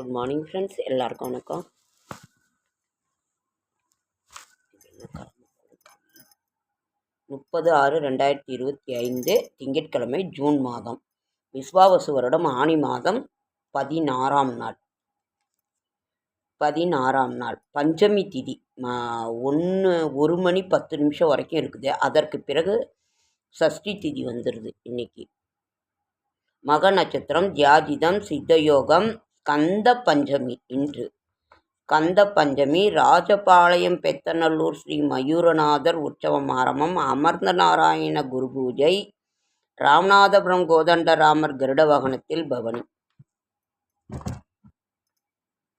Good morning friends எல்லாருக்கும் வணக்கம். முப்பது ஆறு ரெண்டாயிரத்தி இருபத்தி ஐந்து திங்கட்கிழமை ஜூன் மாதம். விஸ்வாவசு வருடம் ஆணி மாதம் பதினாறாம் நாள். பதினாறாம் நாள். பஞ்சமி திதி. ஒன்று ஒரு மணி பத்து நிமிஷம் வரைக்கும் இருக்குது. அதற்கு பிறகு சஷ்டி திதி வந்துடுது இன்னைக்கு. மக நட்சத்திரம் தியாஜிதம் சித்தயோகம் கந்த பஞ்சமி இன்று. கந்த பஞ்சமி ராஜபாளையம் பெத்தநல்லூர் ஸ்ரீ மயூரநாதர் உற்சவம் ஆரம்பம். அமர்ந்த நாராயண குரு பூஜை ராமநாதபுரம் கோதண்டராமர் கருட வாகனத்தில் பவனி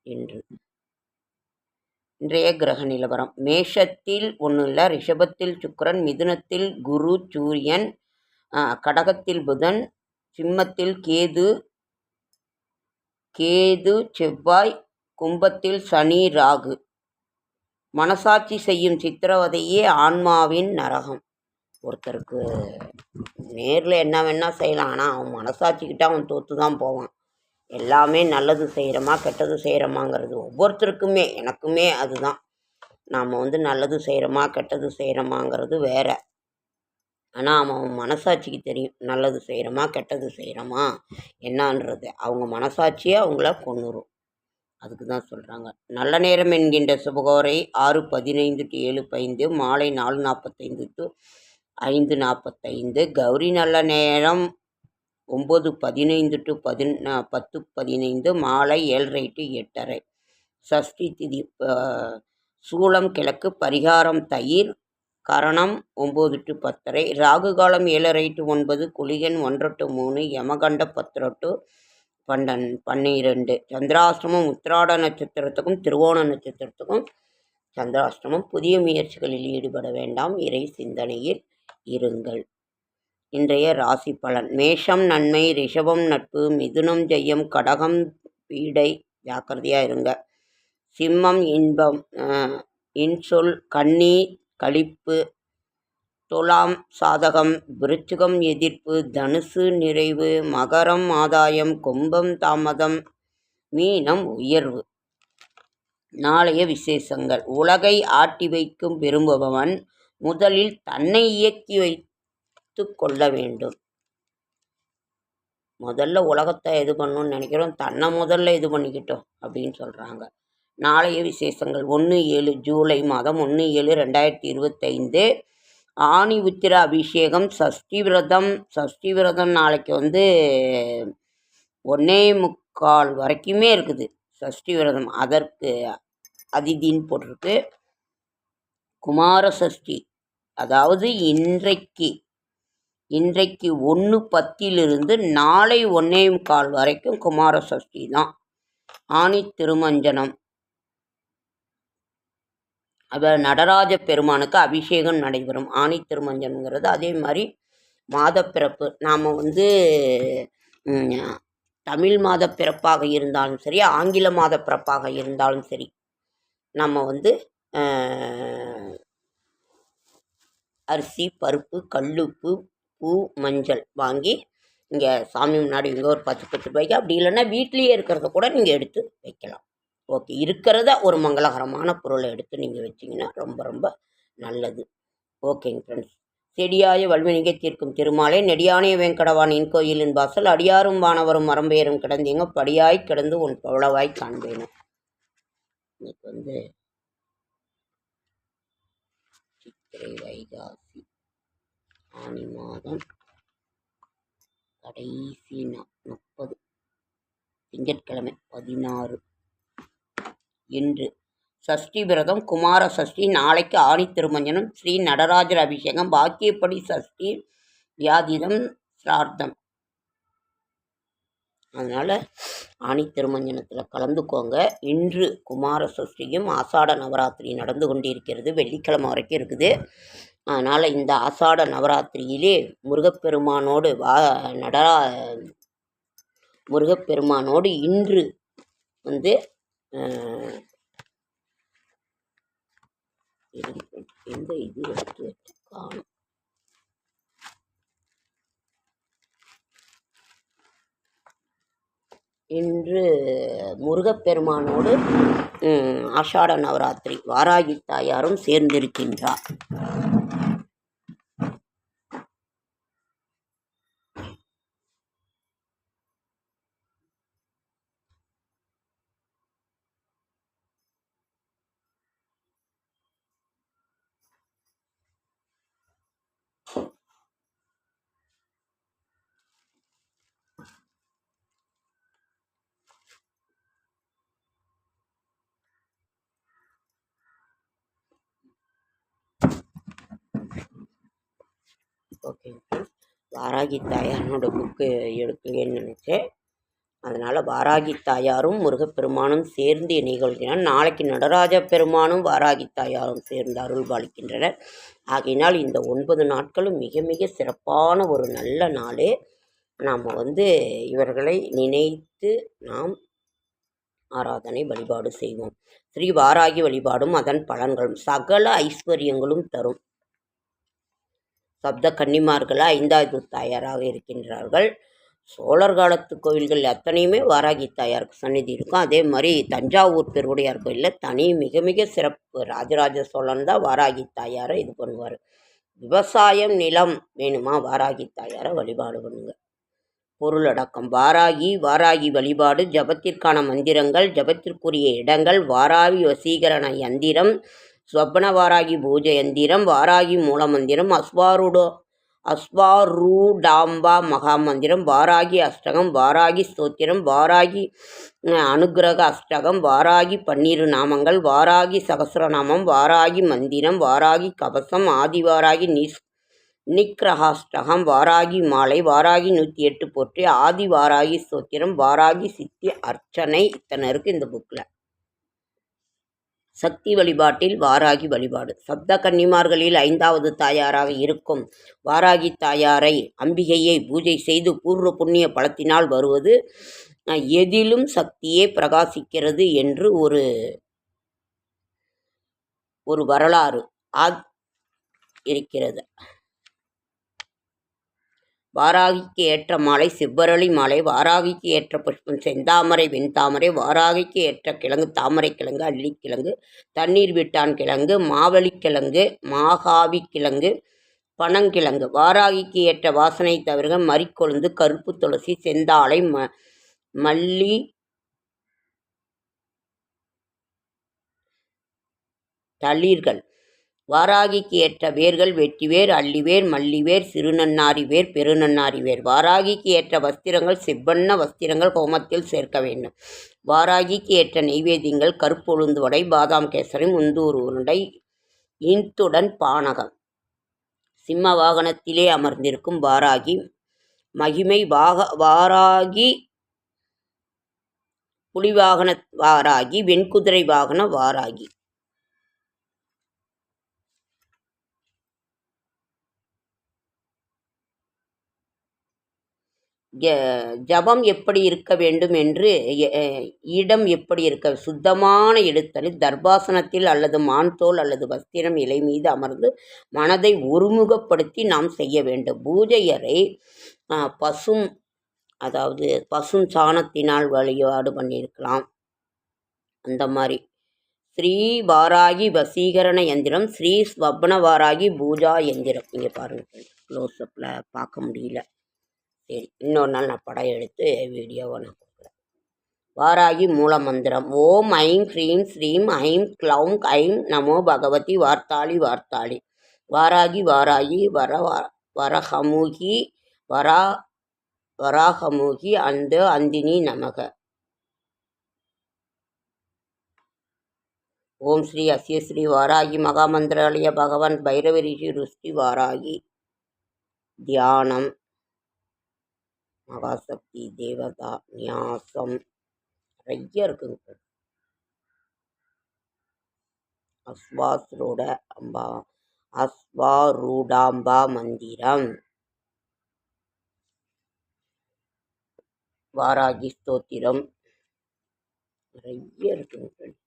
இன்று. இன்றைய கிரக நிலவரம். மேஷத்தில் ஒன்றும் இல்லை ரிஷபத்தில் சுக்கரன் மிதுனத்தில் குரு சூரியன் கடகத்தில் புதன் சிம்மத்தில் கேது கேது செவ்வாய் கும்பத்தில் சனி ராகு. மனசாட்சி செய்யும் சித்திரவதையே ஆன்மாவின் நரகம். ஒருத்தருக்கு நேரில் என்ன வேணால் செய்யலாம். ஆனால் அவன் மனசாட்சிக்கிட்ட அவன் தோற்று தான் போவான். எல்லாமே நல்லது செய்கிறோமா கெட்டது செய்கிறோமாங்கிறது ஒவ்வொருத்தருக்குமே எனக்குமே அதுதான். நாம் வந்து நல்லது செய்கிறோமா கெட்டது செய்கிறோமாங்கிறது வேறு. ஆனால் அவன் மனசாட்சிக்கு தெரியும். நல்லது செய்கிறோமா கெட்டது செய்கிறோமா என்னான்றது. அவங்க மனசாட்சியே அவங்கள கொண்டுரும் அதுக்கு தான் சொல்கிறாங்க நல்ல நேரம் என்கின்ற சுபகோரை ஆறு பதினைந்து டு ஏழு பதிந்து மாலை நாலு நாற்பத்தைந்து டு ஐந்து நாற்பத்தைந்து கௌரி நல்ல நேரம் ஒம்பது பதினைந்து டு பதின் பத்து பதினைந்து மாலை ஏழரை டு எட்டரை. சஷ்டி திதி சூளம் கிழக்கு பரிகாரம் தயிர் கரணம் ஒம்பது டு பத்தரை ராகு காலம் ஏழரை டு ஒன்பது குளிகன் ஒன்று டு மூணு யமகண்ட பத்தரை டு பன்னெண் பன்னிரெண்டு. சந்திராஷ்டிரமம் உத்திராட நட்சத்திரத்துக்கும் திருவோண நட்சத்திரத்துக்கும் சந்திராஷ்டிரமம் புதிய முயற்சிகளில் ஈடுபட வேண்டாம். இறை சிந்தனையில் இருங்கள். இன்றைய ராசி பலன். மேஷம் நன்மை ரிஷபம் நட்பு மிதுனம் ஜெயம் கடகம் பீடை. ஜாக்கிரதையாக இருங்க. சிம்மம் இன்பம் இன்சொல் கண்ணீர் களிப்பு துலாம் சாதகம் விருச்சிகம் எதிர்ப்பு தனுசு நிறைவு மகரம் ஆதாயம் கும்பம் தாமதம் மீனம் உயர்வு. நாளைய விசேஷங்கள். உலகை ஆட்டி வைக்கும் விரும்புபவன் முதலில் தன்னை இயக்கி வைத்து கொள்ள வேண்டும். முதல்ல உலகத்தை இது பண்ணணும்னு நினைக்கிறோம். தன்னை முதல்ல இது பண்ணிக்கிட்டோம் அப்படின்னு சொல்கிறாங்க நாளைய விசேஷங்கள். ஒன்று ஏழு ஜூலை மாதம் ஒன்று ஏழு ரெண்டாயிரத்தி இருபத்தைந்து. ஆணி உத்திர அபிஷேகம் சஷ்டி விரதம். சஷ்டி விரதம் நாளைக்கு வந்து ஒன்னே முக்கால் வரைக்குமே இருக்குது. சஷ்டி விரதம் அதற்கு அதிதின்னு போட்டிருக்கு. குமார சஷ்டி அதாவது இன்றைக்கு. இன்றைக்கு ஒன்று பத்திலிருந்து நாளை ஒன்றே முக்கால் வரைக்கும் குமார சஷ்டி தான். ஆணி திருமஞ்சனம். அப்போ நடராஜ பெருமானுக்கு அபிஷேகம் நடைபெறும். ஆணி திருமஞ்சனங்கிறது அதே மாதிரி மாதப்பிறப்பு. நாம் வந்து தமிழ் மாத பிறப்பாக இருந்தாலும் சரி ஆங்கில மாத பிறப்பாக இருந்தாலும் சரி நம்ம வந்து அரிசி பருப்பு கல்லுப்பு பூ மஞ்சள் வாங்கி இங்கே சாமி முன்னாடி இங்கே ஒரு பத்து பத்து ரூபாய்க்கு அப்படி இல்லைன்னா வீட்லேயே இருக்கிறத கூட நீங்கள் எடுத்து வைக்கலாம். ஓகே. இருக்கிறத ஒரு மங்களகரமான பொருளை எடுத்து நீங்கள் வச்சிங்கன்னா ரொம்ப ரொம்ப நல்லது. ஓகேங்க ஃப்ரெண்ட்ஸ். செடியாய வல்வினிகை தீர்க்கும் திருமாலை நெடியானே வெங்கடவானின் கோயிலின் வாசல். அடியாரும் வானவரும் மரம்பெயரும் கிடந்தீங்க. படியாய் கிடந்து உன் பவளவாய் காண்பேனும் இன்னைக்கு வந்து சித்திரை வைகாசி ஆனி மாதம் கடைசி முப்பது. திங்கட்கிழமை பதினாறு. இன்று. சஷ்டி விரதம் குமார சஷ்டி நாளைக்கு ஆணி திருமஞ்சனம் ஸ்ரீ நடராஜர் அபிஷேகம் பாக்கியப்படி சஷ்டி வியாதிதம் சிரார்த்தம். அதனால் ஆணி திருமஞ்சனத்தில் கலந்துக்கோங்க. இன்று குமார சஷ்டியும் ஆசாட நவராத்திரி நடந்து கொண்டிருக்கிறது. வெள்ளிக்கிழமை வரைக்கும் இருக்குது. அதனால் இந்த ஆசாட நவராத்திரியிலே முருகப்பெருமானோடு வா நடரா முருகப்பெருமானோடு இன்று வந்து எந்த இது எடுத்து காணும் இன்று முருகப்பெருமானோடு ஆஷாட நவராத்திரி. வாராகி தாயாரும் சேர்ந்திருக்கின்றார். ஓகேங்க. வாராகி தாயாரோட புக்கு எடுக்கலையேன்னு நினச்சேன். அதனால் வாராகி தாயாரும் முருகப்பெருமானும் சேர்ந்து நிகழ்த்தினால் நாளைக்கு நடராஜ பெருமானும் வாராகி தாயாரும் சேர்ந்து அருள் பாலிக்கின்றனர் ஆகையினால் இந்த ஒன்பது நாட்களும் மிக மிக சிறப்பான ஒரு நல்ல நாளே. நாம் வந்து இவர்களை நினைத்து நாம் ஆராதனை வழிபாடு செய்வோம். ஸ்ரீ வாராகி வழிபாடும் அதன் பலன்களும் சகல ஐஸ்வர்யங்களும் தரும். சப்த கன்னிமார்கள் ஐந்தாவது தாயாராக இருக்கின்றார்கள். சோழர் காலத்து கோவில்கள் அத்தனையுமே வாராகி தாயாருக்கு சந்நிதி இருக்கும். அதே மாதிரி தஞ்சாவூர் பெருவுடையார் கோயிலில் தனி மிக மிக சிறப்பு ராஜராஜ சோழன் தான் வாராகி தாயாரை இது பண்ணுவார். விவசாயம் நிலம் வேணுமா? வாராகி தாயாரை வழிபாடு பண்ணுங்க. பொருளடக்கம் வாராகி வாராகி வழிபாடு ஜபத்திற்கான மந்திரங்கள் ஜபத்திற்குரிய இடங்கள் வாராகி வசீகரண யந்திரம் ஸ்வப்ன வாராகி பூஜை யந்திரம் வாராகி மூல மந்திரம் அஸ்வாருடோ அஸ்வாரூடாம்பா மகா மந்திரம் வாராகி அஷ்டகம் வாராகி ஸ்தோத்திரம் வாராகி அனுகிரக அனுக்கிரக அஷ்டகம் வாராகி பன்னிரு நாமங்கள் வாராகி சகசிரநாமம் வாராகி மந்திரம் வாராகி கவசம் ஆதிவாராகி நிஸ் நிக்ரஹாஷ்டகம் வாராகி மாலை வாராகி நூற்றி எட்டு போற்றி ஆதி வாராகி ஸ்தோத்திரம் வாராகி சித்தி அர்ச்சனை இத்தனை இருக்குது இந்த புக்கில் சக்தி வழிபாட்டில் வாராகி வழிபாடு. சப்த கன்னிமார்களில் ஐந்தாவது தாயாராக இருக்கும் வாராகி தாயாரை அம்பிகையை பூஜை செய்து பூர்வ புண்ணிய பலத்தினால் வருவது எதிலும் சக்தியே பிரகாசிக்கிறது என்று ஒரு ஒரு வரலாறு ஆத் இருக்கிறது. வாராகிக்கு ஏற்ற மாலை செவ்வரளி மாலை வாராகிக்கு ஏற்ற புஷ்பம் செந்தாமரை வெண்தாமரை வாராகிக்கு ஏற்ற கிழங்கு தாமரை கிழங்கு அள்ளிக்கிழங்கு தண்ணீர் விட்டான் கிழங்கு மாவழிக்கிழங்கு மாகாவி கிழங்கு பனங்கிழங்கு வாராகிக்கு ஏற்ற வாசனை தவிர மறிக்கொழுந்து கருப்பு துளசி செந்தாழை ம மல்லி தளிர்கள். வாராகிக்கு ஏற்ற வேர்கள் வெட்டிவேர் அள்ளிவேர் மல்லிவேர் சிறுநன்னாரி வேர் பெருநன்னாரி வேர் வாராகிக்கு ஏற்ற வஸ்திரங்கள் செவ்வண்ண வஸ்திரங்கள் ஹோமத்தில் சேர்க்க வேண்டும். வாராகிக்கு ஏற்ற நெய்வேதியங்கள் கருப்பு வடை பாதாம் கேசரி முந்தூர் உருண்டை இன்த்துடன் பானகம். சிம்ம வாகனத்திலே அமர்ந்திருக்கும் வாராகி மகிமை வாக வாராகி புலி வாகன வாராகி வெண்குதிரை வாகன வாராகி. ஜபம் எப்படி இருக்க வேண்டும் என்று இடம் எப்படி இருக்க சுத்தமான இடத்தில் தர்பாசனத்தில் அல்லது மான்தோல் அல்லது வஸ்திரம் இலை மீது அமர்ந்து மனதை ஒருமுகப்படுத்தி நாம் செய்ய வேண்டும். பூஜை அறை பசும் அதாவது பசும் சாணத்தினால் வழிபாடு பண்ணியிருக்கலாம். அந்த மாதிரி. ஸ்ரீ வாராகி வசீகரண எந்திரம் ஸ்ரீ ஸ்வப்ன வாராகி பூஜா எந்திரம். இங்கே பாருங்கள் க்ளோஸ்அப்பில் பார்க்க முடியல. சரி இன்னொரு நாள் நான் படம் எடுத்து வீடியோவை நான் கொடுக்குறேன். வாராகி மூல மந்திரம். ஓம் ஐம் ஹ்ரீம் ஸ்ரீம் ஐம் க்ளௌம் ஐம் நமோ பகவதி வார்த்தாளி வார்த்தாளி. வாராகி வாராகி வர வரஹமுகி வரா வராகமுகி அந்த அந்தினி நமக. ஓம் ஸ்ரீ அஸ்ய ஸ்ரீ வாராகி மகாமந்திராலய பகவான் பைரவ ரிஷி ருஷ்டி வாராகி. தியானம். மகாசக்தி தேவதா நியாசம். நிறைய இருக்குங்க அஸ்வாஸ்ரூட அம்பா அஸ்வாரூடாம்பா மந்திரம். வாராகி ஸ்தோத்திரம். நிறைய இருக்குங்க friends.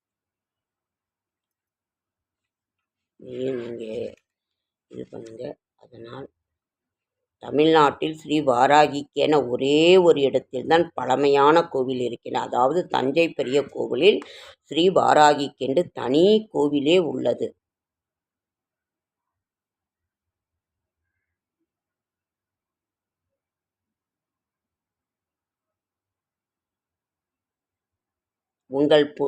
இதையும் நீங்கள் இது பண்ணுங்க? அதனால் தமிழ்நாட்டில் ஸ்ரீ வாராகிக்கென ஒரே ஒரு இடத்தில்தான் பழமையான கோவில் இருக்கிறது. அதாவது தஞ்சை பெரிய கோவிலில் ஸ்ரீ வாராகிக்கென்று தனி கோவிலே உள்ளது. உங்கள் பு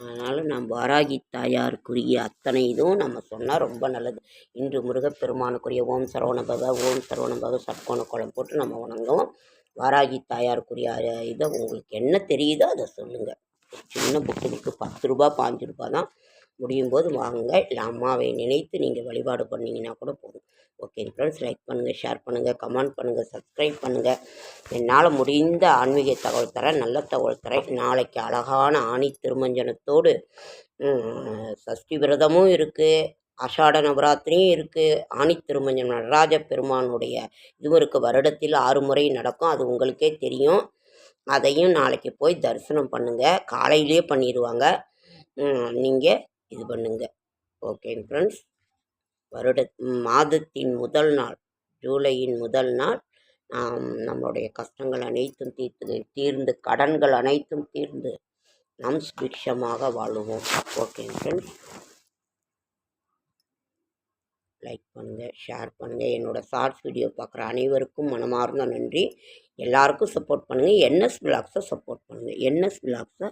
அதனால் நாம் வாராகி தாயாருக்குரிய அத்தனை இதுவும் நம்ம சொன்னால் ரொம்ப நல்லது. இன்று முருகப்பெருமானுக்குரிய ஓம் சரவண பக ஓம் சரவண பக சட்கோண குளம் போட்டு நம்ம வணங்குவோம். வாராகி தாயாருக்குரிய இதை உங்களுக்கு என்ன தெரியுதோ அதை சொல்லுங்கள் சின்ன புக்கு புக்கு பத்து ரூபா பாஞ்சு ரூபா தான். முடியும் போது வாங்க. இல்லை அம்மாவை நினைத்து நீங்கள் வழிபாடு பண்ணீங்கன்னா கூட போதும். ஓகே ஃப்ரெண்ட்ஸ் லைக் பண்ணுங்கள் ஷேர் பண்ணுங்கள் கமெண்ட் பண்ணுங்கள் சப்ஸ்கிரைப் பண்ணுங்கள் என்னால் முடிந்த ஆன்மீக தகவல் தரேன் நல்ல தகவல் தரேன். நாளைக்கு அழகான ஆணி திருமஞ்சனத்தோடு சஷ்டி விரதமும் இருக்குது அஷாட நவராத்திரியும் இருக்குது ஆணி திருமஞ்சனம் நடராஜ பெருமானுடைய இதுவும் இருக்குது வருடத்தில் ஆறு முறை நடக்கும் அது உங்களுக்கே தெரியும். அதையும் நாளைக்கு போய் தரிசனம் பண்ணுங்கள் காலையிலே பண்ணிடுவாங்க நீங்கள் இது பண்ணுங்க. ஓகேங்க ஃப்ரெண்ட்ஸ் வருட மாதத்தின் முதல் நாள் ஜூலையின் முதல் நாள் நாம் நம்மளுடைய கஷ்டங்கள் அனைத்தும் தீர்த்து தீர்ந்து கடன்கள் அனைத்தும் தீர்ந்து நாம் சுபிக்ஷமாக வாழுவோம். ஓகே ஃப்ரெண்ட்ஸ் லைக் பண்ணுங்கள் ஷேர் பண்ணுங்கள் என்னோடய ஷார்ட்ஸ் வீடியோ பார்க்குற அனைவருக்கும் மனமார்ந்த நன்றி. எல்லாருக்கும் சப்போர்ட் பண்ணுங்கள் என்எஸ் பிளாக்ஸை சப்போர்ட் பண்ணுங்கள் என்எஸ் பிளாக்ஸை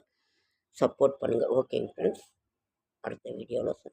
சப்போர்ட் பண்ணுங்கள் ஓகேங்க ஃப்ரெண்ட்ஸ் parte de Virología